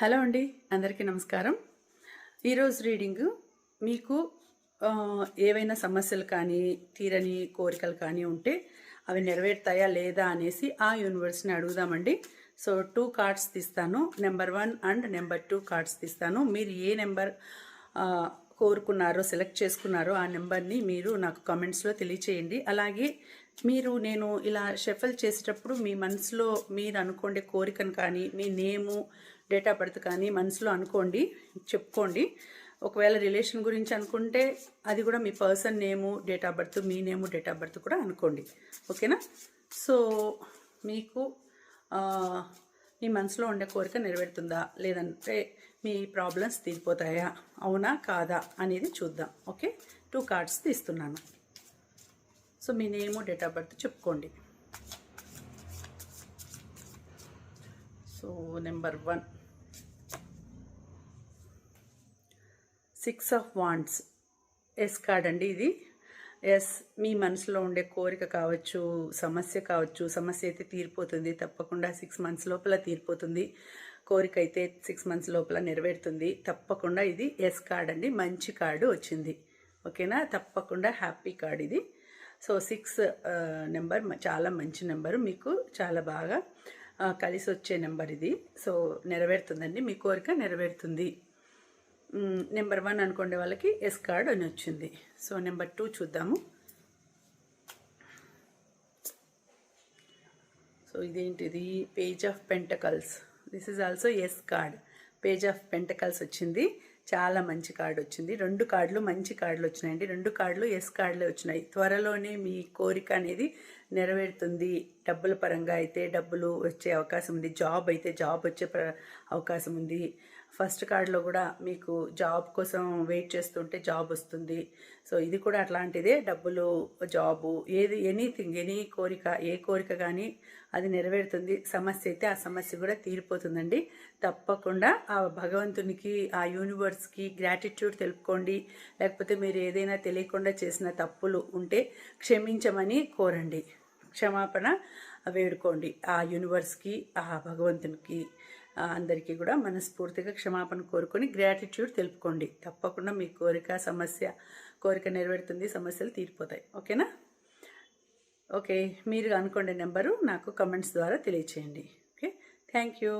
Hello అండి అందరికీ నమస్కారం. ఈరోజు రీడింగు మీకు ఏవైనా సమస్యలు కానీ తీరని కోరికలు కానీ ఉంటే అవి నెరవేరుతాయా లేదా అనేసి ఆ యూనివర్స్ని అడుగుదామండి. సో టూ కార్డ్స్ తీస్తాను. Number one and number two cards తీస్తాను. మీరు ఏ నెంబర్ కోరుకున్నారో సెలెక్ట్ చేసుకున్నారో ఆ నెంబర్ని మీరు నాకు కామెంట్స్లో తెలియచేయండి. అలాగే మీరు నేను ఇలా షఫల్ చేసేటప్పుడు మీ మనసులో మీరు అనుకోండే కోరికను కానీ మీ నేము డేట్ ఆఫ్ బర్త్ కానీ మనసులో అనుకోండి చెప్పుకోండి. ఒకవేళ రిలేషన్ గురించి అనుకుంటే అది కూడా మీ person name date of birth me name date of birth కూడా అనుకోండి. ఓకేనా? సో మీకు మీ మనసులో ఉండే కోరిక నెరవేరుతుందా? లేదంటే మీ ప్రాబ్లమ్స్ తీరిపోతాయా? అవునా? కాదా? అనేది చూద్దాం. ఓకే? టూ కార్డ్స్ తీస్తున్నాను. సో మీ నేము డేట్ ఆఫ్ బర్త్ చెప్పుకోండి. So number one. Six of wands. Yes card అండి ఇది. ఎస్ మీ మనసులో ఉండే కోరిక కావచ్చు సమస్య కావచ్చు సమస్య అయితే తీరిపోతుంది. తప్పకుండా సిక్స్ మంత్స్ లోపల తీరిపోతుంది. కోరిక అయితే సిక్స్ మంత్స్ లోపల నెరవేరుతుంది. తప్పకుండా ఇది ఎస్ కార్డ్ అండి. మంచి కార్డు వచ్చింది. ఓకేనా? తప్పకుండా హ్యాపీ కార్డ్ ఇది. సో సిక్స్ నెంబర్ చాలా మంచి నెంబరు. మీకు చాలా బాగా కలిసి వచ్చే నెంబర్ ఇది. సో నెరవేరుతుందండి. మీ కోరిక నెరవేరుతుంది. నెంబర్ వన్ అనుకునే వాళ్ళకి ఎస్ కార్డ్ అని వచ్చింది. సో నెంబర్ టూ చూద్దాము. సో ఇదేంటిది? Page of pentacles this is also yes card page of pentacles వచ్చింది. చాలా మంచి కార్డు వచ్చింది. రెండు కార్డులు మంచి కార్డులు వచ్చినాయండి. రెండు కార్డులు ఎస్ కార్డులే వచ్చినాయి. త్వరలోనే మీ కోరిక అనేది నెరవేరుతుంది. డబ్బుల పరంగా అయితే డబ్బులు వచ్చే అవకాశం ఉంది. జాబ్ అయితే జాబ్ వచ్చే ప్ర- అవకాశం ఉంది. ఫస్ట్ కార్డులో కూడా మీకు జాబ్ కోసం వెయిట్ చేస్తుంటే జాబ్ వస్తుంది. సో ఇది కూడా అట్లాంటిదే. డబ్బులు జాబు ఏది ఎనీథింగ్ ఎనీ కోరిక ఏ కోరిక కానీ అది నెరవేరుతుంది. సమస్య అయితే ఆ సమస్య కూడా తీరిపోతుందండి. తప్పకుండా ఆ భగవంతునికి ఆ యూనివర్స్కి గ్రాటిట్యూడ్ తెలుపుకోండి. లేకపోతే మీరు ఏదైనా తెలియకుండా చేసిన తప్పులు ఉంటే క్షమించమని కోరండి. క్షమాపణ వేడుకోండి. ఆ యూనివర్స్కి ఆ భగవంతునికి. అందరికీ కూడా మనస్ఫూర్తిగా క్షమాపణ కోరుకొని గ్రాటిట్యూడ్ తెలుపుకోండి. తప్పకుండా మీ కోరిక సమస్య కోరిక నెరవేరుతుంది సమస్యలు తీరిపోతాయి. ఓకేనా? ఓకే మీరు అనుకోండి నెంబరు నాకు కమెంట్స్ ద్వారా తెలియచేయండి. Okay thank you